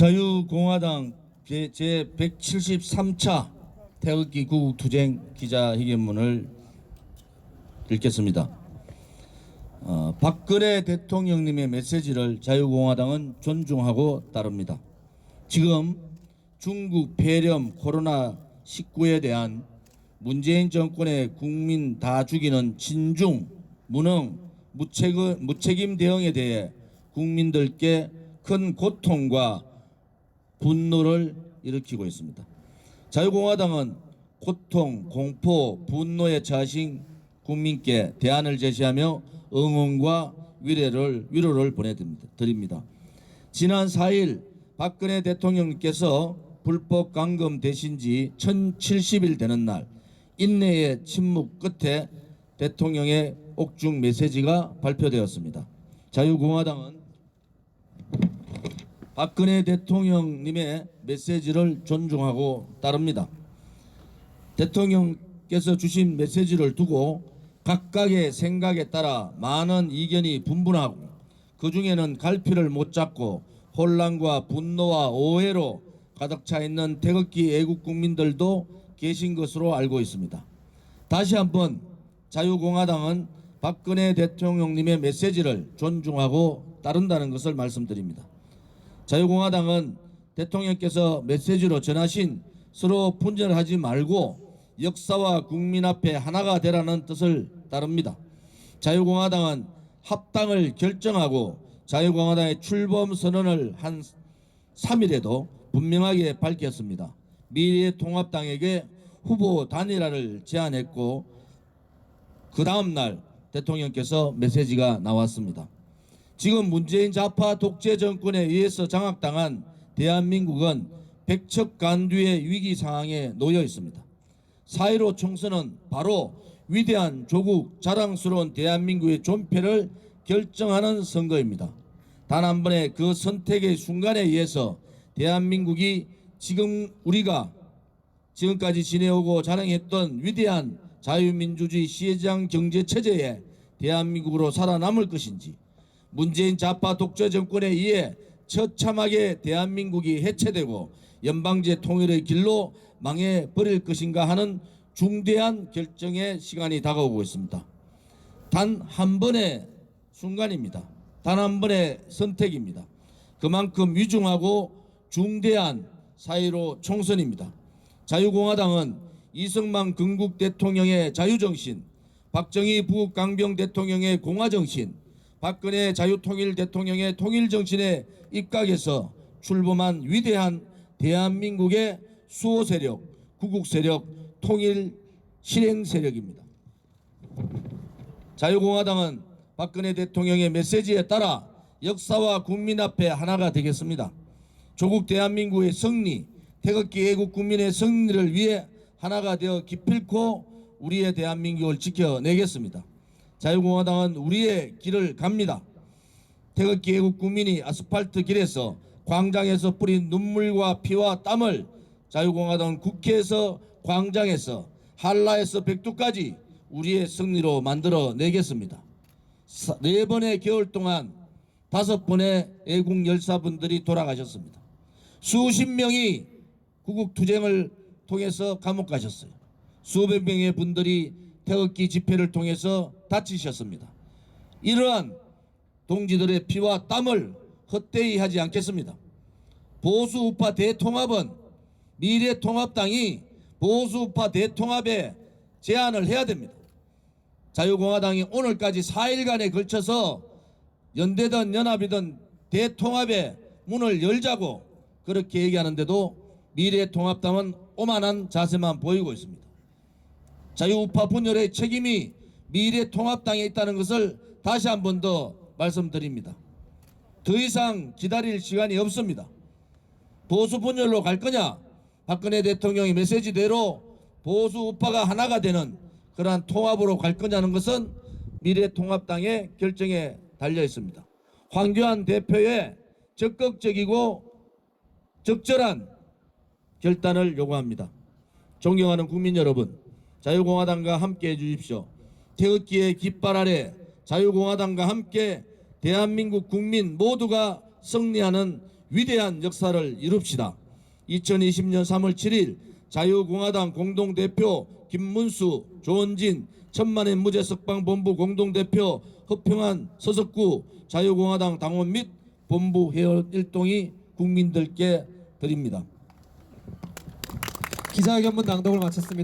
자유공화당 제173차 태극기 구국투쟁 기자회견문을 읽겠습니다. 어, 박근혜 대통령님의 메시지를 자유공화당은 존중하고 따릅니다. 지금 중국 폐렴 코로나19에 대한 문재인 정권의 국민 다 죽이는 진중, 무능, 무책임, 무책임 대응에 대해 국민들께 큰 고통과 분노를 일으키고 있습니다. 자유공화당은 고통, 공포, 분노에 처하신 국민께 대안을 제시하며 응원과 위로를, 위로를 보내드립니다. 지난 4일 박근혜 대통령께서 불법 감금 되신 지 1070일 되는 날 인내의 침묵 끝에 대통령의 옥중 메시지가 발표되었습니다. 자유공화당은 박근혜 대통령님의 메시지를 존중하고 따릅니다. 대통령께서 주신 메시지를 두고 각각의 생각에 따라 많은 이견이 분분하고 그 중에는 갈피를 못 잡고 혼란과 분노와 오해로 가득 차 있는 태극기 애국 국민들도 계신 것으로 알고 있습니다. 다시 한번 자유공화당은 박근혜 대통령님의 메시지를 존중하고 따른다는 것을 말씀드립니다. 자유공화당은 대통령께서 메시지로 전하신 서로 분열하지 말고 역사와 국민 앞에 하나가 되라는 뜻을 따릅니다. 자유공화당은 합당을 결정하고 자유공화당의 출범 선언을 한 3일에도 분명하게 밝혔습니다. 미래통합당에게 후보 단일화를 제안했고 그 다음 날 대통령께서 메시지가 나왔습니다. 지금 문재인 좌파 독재 정권에 의해서 장악당한 대한민국은 백척간두의 위기 상황에 놓여 있습니다. 4.15 총선은 바로 위대한 조국 자랑스러운 대한민국의 존폐를 결정하는 선거입니다. 단 한 번의 그 선택의 순간에 의해서 대한민국이 지금 우리가 지금까지 지내오고 자랑했던 위대한 자유민주주의 시장 경제 체제에 대한민국으로 살아남을 것인지 문재인 좌파 독재 정권에 의해 처참하게 대한민국이 해체되고 연방제 통일의 길로 망해 버릴 것인가 하는 중대한 결정의 시간이 다가오고 있습니다. 단 한 번의 순간입니다. 단 한 번의 선택입니다. 그만큼 위중하고 중대한 사이로 총선입니다. 자유공화당은 이승만 건국 대통령의 자유정신, 박정희 부국 강병 대통령의 공화정신, 박근혜 자유통일 대통령의 통일정신에 입각해서 출범한 위대한 대한민국의 수호 세력, 구국 세력, 통일 실행 세력입니다. 자유공화당은 박근혜 대통령의 메시지에 따라 역사와 국민 앞에 하나가 되겠습니다. 조국 대한민국의 승리, 태극기 애국 국민의 승리를 위해 하나가 되어 기필코 우리의 대한민국을 지켜내겠습니다. 자유공화당은 우리의 길을 갑니다. 태극기 애국 국민이 아스팔트 길에서 광장에서 뿌린 눈물과 피와 땀을 자유공화당 국회에서 광장에서 한라에서 백두까지 우리의 승리로 만들어 내겠습니다. 사- 네 번의 겨울 동안 다섯 번의 애국 열사분들이 돌아가셨습니다. 수십 명이 구국 투쟁을 통해서 감옥 가셨어요. 수백 명의 분들이 태극기 집회를 통해서 다치셨습니다. 이러한 동지들의 피와 땀을 헛되이 하지 않겠습니다. 보수 우파 대통합은 미래 통합당이 보수 우파 대통합에 제안을 해야 됩니다. 자유공화당이 오늘까지 4일간에 걸쳐서 연대든 연합이든 대통합의 문을 열자고 그렇게 얘기하는데도 미래통합당은 오만한 자세만 보이고 있습니다. 자유우파 분열의 책임이 미래통합당에 있다는 것을 다시 한 번 더 말씀드립니다. 더 이상 기다릴 시간이 없습니다. 보수 분열로 갈 거냐? 박근혜 대통령의 메시지대로 보수 우파가 하나가 되는 그러한 통합으로 갈 거냐는 것은 미래통합당의 결정에 달려 있습니다. 황교안 대표의 적극적이고 적절한 결단을 요구합니다. 존경하는 국민 여러분, 자유공화당과 함께 해 주십시오. 태극기의 깃발 아래 자유공화당과 함께 대한민국 국민 모두가 승리하는 위대한 역사를 이룹시다. 2020년 3월 7일 자유공화당 공동대표 김문수, 조원진, 천만의 무죄석방 본부 공동대표 허평한 서석구 자유공화당 당원 및 본부 회원 일동이 국민들께 드립니다. 기자회견문 낭독을 마쳤습니다.